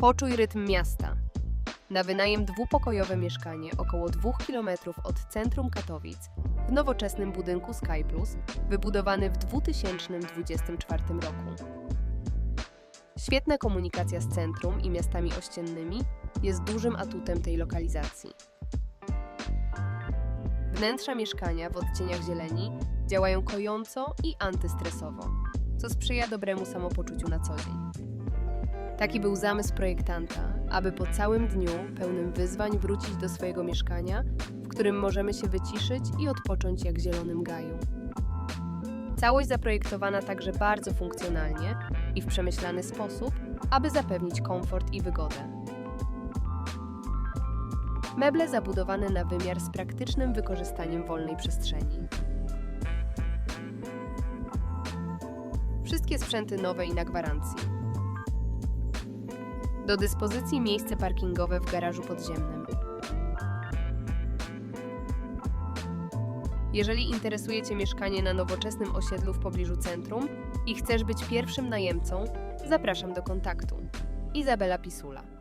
Poczuj rytm miasta. Na wynajem dwupokojowe mieszkanie około 2 km od centrum Katowic w nowoczesnym budynku Sky Plus, wybudowany w 2024 roku. Świetna komunikacja z centrum i miastami ościennymi jest dużym atutem tej lokalizacji. Wnętrza mieszkania w odcieniach zieleni działają kojąco i antystresowo, co sprzyja dobremu samopoczuciu na co dzień. Taki był zamysł projektanta, aby po całym dniu pełnym wyzwań wrócić do swojego mieszkania, w którym możemy się wyciszyć i odpocząć jak zielonym gaju. Całość zaprojektowana także bardzo funkcjonalnie i w przemyślany sposób, aby zapewnić komfort i wygodę. Meble zabudowane na wymiar z praktycznym wykorzystaniem wolnej przestrzeni. Wszystkie sprzęty nowe i na gwarancji. Do dyspozycji miejsce parkingowe w garażu podziemnym. Jeżeli interesuje Cię mieszkanie na nowoczesnym osiedlu w pobliżu centrum i chcesz być pierwszym najemcą, zapraszam do kontaktu. Izabela Pisula.